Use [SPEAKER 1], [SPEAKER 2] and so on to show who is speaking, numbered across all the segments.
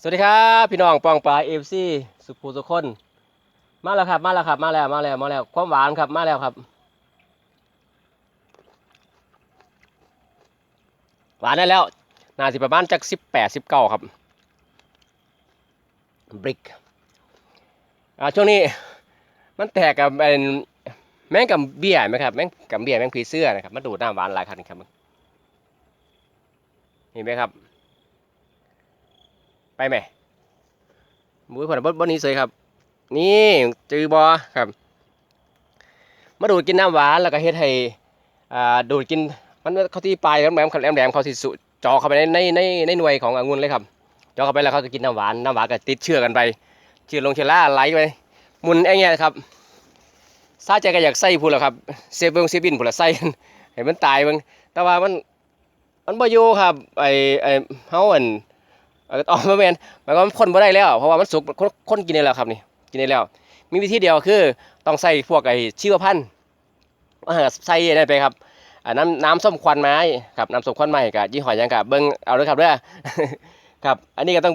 [SPEAKER 1] สวัสดีครับพี่น้องปองปลาเอฟซีสุภูสุคนมาแล้วครับ มาแล้วครับ มาแล้วมาแล้วมาแล้วความหวานครับมาแล้วครับ หวานได้แล้วนาสิประมาณจักสิบแปดสิบเก้าครับบริกอ่าช่วงนี้มันแตกกับเป็นแมงกับเบี้ยไหมครับแมงกับเบี้ยแมงผีเสื้อนะครับมันดูดน้ำหวานหลายคันครับเห็นไหมครับ ไปไหมมือผ่อนบนนี้เลยครับ นี่จือบอครับ มาดูดกินน้ำหวานแล้วก็เฮ็ดให้อ่าดูดกินมันเขาที่ปลายแหลมๆแหลมๆเขาสิสุจ่อเข้าไปในในในในหน่วยขององุ่นเลยครับจ่อเข้าไปแล้วเขาก็กินน้ำหวานน้ำหวานก็ติดเชื้อกันไปเชื้อลงเชื้อราไหลไปหมุนไอ้เงี้ยครับซาใจก็อยากใส่พูดแล้วครับเซฟเบิงเซฟบินพูดละใส่ให้มันตายเบิงแต่ว่ามันมันบ่อยู่ครับไอ้ไอ้เฮาอัน เอออ๋อไม่แมนหมายความว่าคนบ่ได้แล้วเพราะว่ามันสุกคนคนกินได้แล้วครับนี่กินได้แล้ว มีวิธีเดียวคือต้องใส่พวกไอ้ชีวพันธุ์อ่าใส่ได้ไปครับน้ำน้ำส้มควันไม้ครับน้ำส้มควันไม้กับยี่ห้อยังกับเบิ้งเอาเลยครับเด้อครับอันนี้ก็ต้อง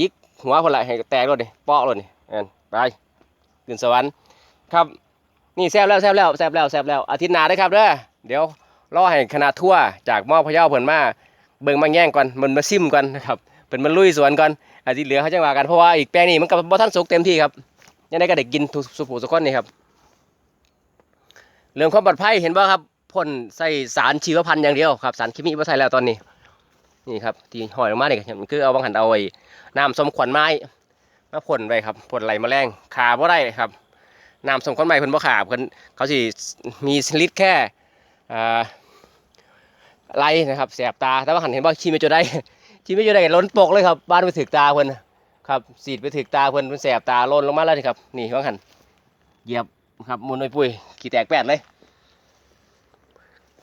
[SPEAKER 1] ยิกหัวคนละให้แตกรถดิเปาะรถนี่ไปขึ้นสวรรค์ครับ นี่แซ่บแล้วแซ่บแล้วแซ่บแล้วแซ่บแล้วอาทิตย์หน้าได้ครับเด้อเดี๋ยวรอให้คณะทั่วจากมอพะเยาเพิ่นมา เบิ่งมาแย่งก่อนมันมาซิมก่อนนะครับเป็นมันลุยสวนก่อนอาที่เหลือเขาจังว่ากันเพราะว่าอีกแปลงนี้มันก็บ่ทันสุกเต็มที่ครับยังไงก็ได้กินทุสุผูสุกคนนี่ครับเรื่องความปลอดภัยเห็นบ่ครับพ่นใส่สารชีวพันธุ์อย่างเดียวครับสารเคมีบ่ใส่แล้วตอนนี้นี่ครับที่ห้อยลงมานี่ครับมันคือเอาบางหันเอาไอ้น้ำสมขวัญไม้มาพ่นไว้ครับพ่นไหลแมลงขาบ่ได้ครับน้ำสมขวัญไม้เพิ่นบ่ขาเพิ่นเขาสิมีฤทธิ์แค่อ่า ไล่นะครับแสบตาแต่ว่าหันเห็นว่าชีไม่จุดได้ชีไม่จุดได้ล้นปกเลยครับบ้านไปถึกตาเพิ่นครับสีดไปถึกตาเพิ่นมันแสบตาล้นลงมาแล้วนี่ครับนี่ว่าหันเหยียบครับมุนไปปุ้ยขี้แตกแปดเลย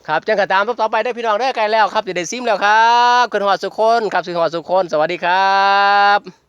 [SPEAKER 1] ครับจังกระตามต่อไปได้พี่น้องได้ไกลแล้วครับจะได้ซิมแล้วครับขึ้นหอดสุคนครับขึ้นหอดสุคนสวัสดีครับ